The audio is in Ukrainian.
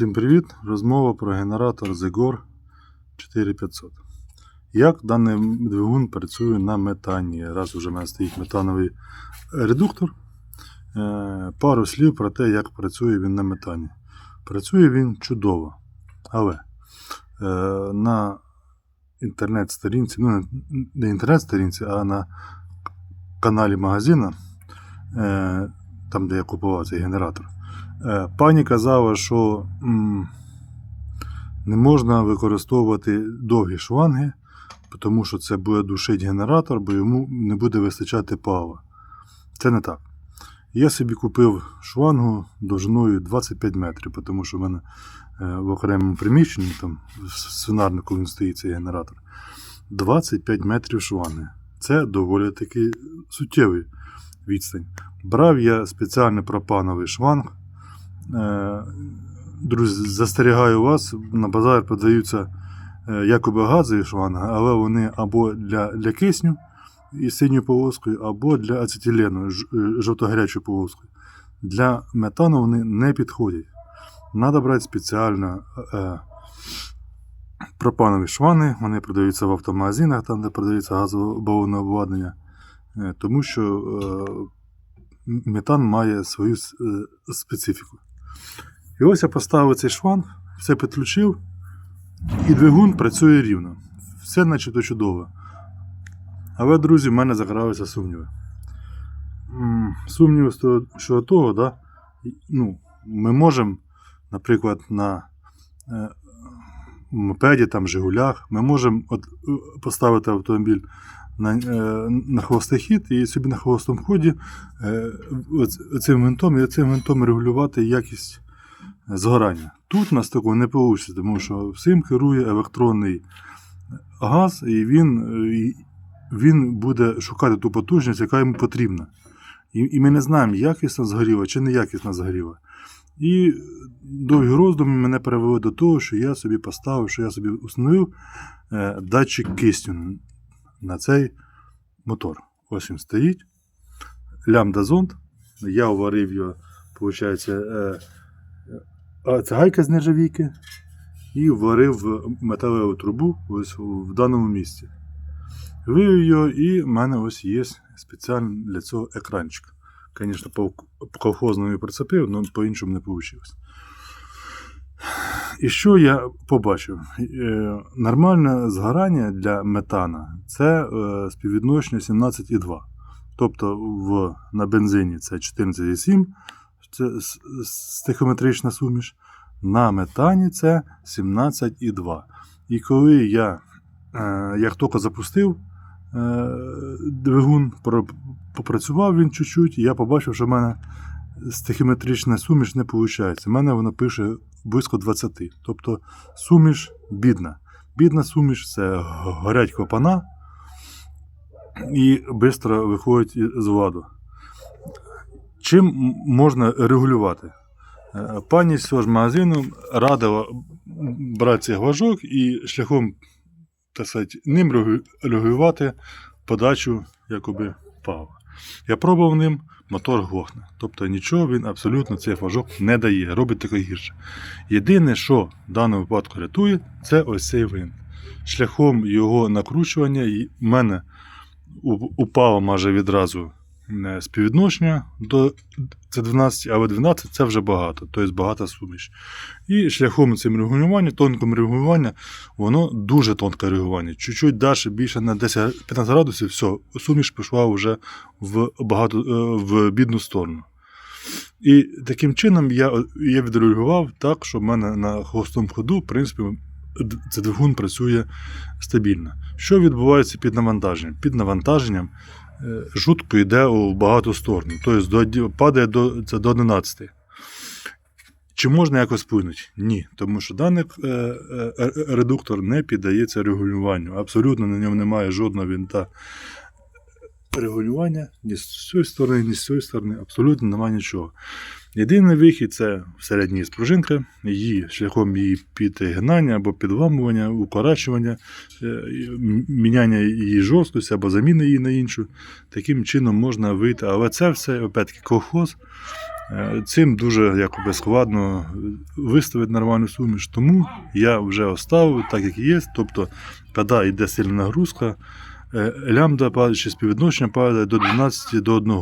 Всім привіт! Розмова про генератор Zegor 4500. Як даний двигун працює на метані? Раз уже в мене стоїть метановий редуктор. Е, Пару слів про те, як працює він на метані. Працює він чудово. Але е, на інтернет-сторінці, ну не інтернет-сторінці, а на каналі магазина, е, там де я купував цей генератор. Е, Пані казала, що не можна використовувати довгі шланги, тому що це буде душити генератор, бо йому не буде вистачати палива. Це не так. Я собі купив шлангу довжиною 25 метрів, тому що в мене е, в окремому приміщенні, там в свинарнику він стоїть цей генератор. 25 метрів шланги. Це доволі таки суттєвий відстань. Брав я спеціальний пропановий шланг. Е, Друзі, застерігаю вас, на базар продаються е, якоби газові шланги, але вони або для, для кисню із синьою полоскою, або для ацетилену е, жовто-гарячою полоскою. Для метану вони не підходять. Треба брати спеціально е, пропанові шланги, вони продаються в автомагазинах, там, де продається газове балонне обладнання, тому що е, метан має свою е, специфіку. І ось я поставив цей шланг, все підключив, і двигун працює рівно. Все начебто чудово. Але, друзі, в мене загралися сумніви. Сумніви з того, да, ну, ми можемо, наприклад, на е, мопеді, там, Жигулях, ми можемо е, поставити автомобіль на, е, на хвостий хід і собі на хвостому ході е, оц- винтом і оцим винтом регулювати якість згорання. Тут у нас такого не вийде, тому що всім керує електронний газ, і він, е, він буде шукати ту потужність, яка йому потрібна. І, і ми не знаємо, якісна згоріла чи неякісна згоріла. І довгі роздуми мене привели до того, що я собі поставив, що я собі установив датчик кисню на цей мотор. Ось він стоїть. Лямбда зонд. Я уварив його, виходить, е, це гайка з нержавійки і вварив в металеву трубу ось в даному місці. Вивів його, і в мене ось є спеціально для цього екранчик. Звісно, по колхозному прицепив, але по-іншому не вийшло. І що я побачив? Е, Нормальне згорання для метана це е, співвідношення 17,2. Тобто в, на бензині це 14,7, це стихометрична суміш. На метані це 17,2. І коли я е, як тільки запустив двигун, попрацював він чуть-чуть, я побачив, що в мене стихіметрична суміш не виходить. У мене воно пише близько 20. Тобто суміш бідна. Бідна суміш це горять клапана і швидко виходить з ладу. Чим можна регулювати? Е, Пані з цього ж магазину радила брати цей глажок і шляхом так сказати, ним регулювати подачу якоби палива. Я пробував ним, мотор глохне. Тобто нічого він абсолютно цей флажок не дає, робить таке гірше. Єдине, що в даному випадку рятує, це ось цей винт. Шляхом його накручування в мене упало майже відразу співвідношення до це 12, але 12 це вже багато, тобто багата суміш. І шляхом цим регулювання, тонким регулювання, воно дуже тонке регулювання. Чуть-чуть далі більше на 10-15 градусів, все, суміш пішла вже в, багато, е, в бідну сторону. І таким чином я, я відрегулював так, що в мене на хвостому ходу, в принципі, цей двигун працює стабільно. Що відбувається під навантаженням? Під навантаженням е, жутко йде у багато сторону. Тобто падає до, це до 11. Чи можна якось вплинути? Ні, тому що даний е, е, редуктор не піддається регулюванню. Абсолютно на ньому немає жодного вінта регулювання ні з цієї сторони, ні з цієї сторони. Абсолютно немає нічого. Єдиний вихід це середня спружинка, її шляхом її підгинання або підламування, укорачування, е, міняння її жорсткості або заміни її на іншу. Таким чином можна вийти. Але це все, опять-таки, колхоз. Е, Цим дуже якоби складно виставити нормальну суміш, тому я вже оставив так, як є. Тобто, коли йде сильна нагрузка, лямбда падає, співвідношення падає до 12 до 1.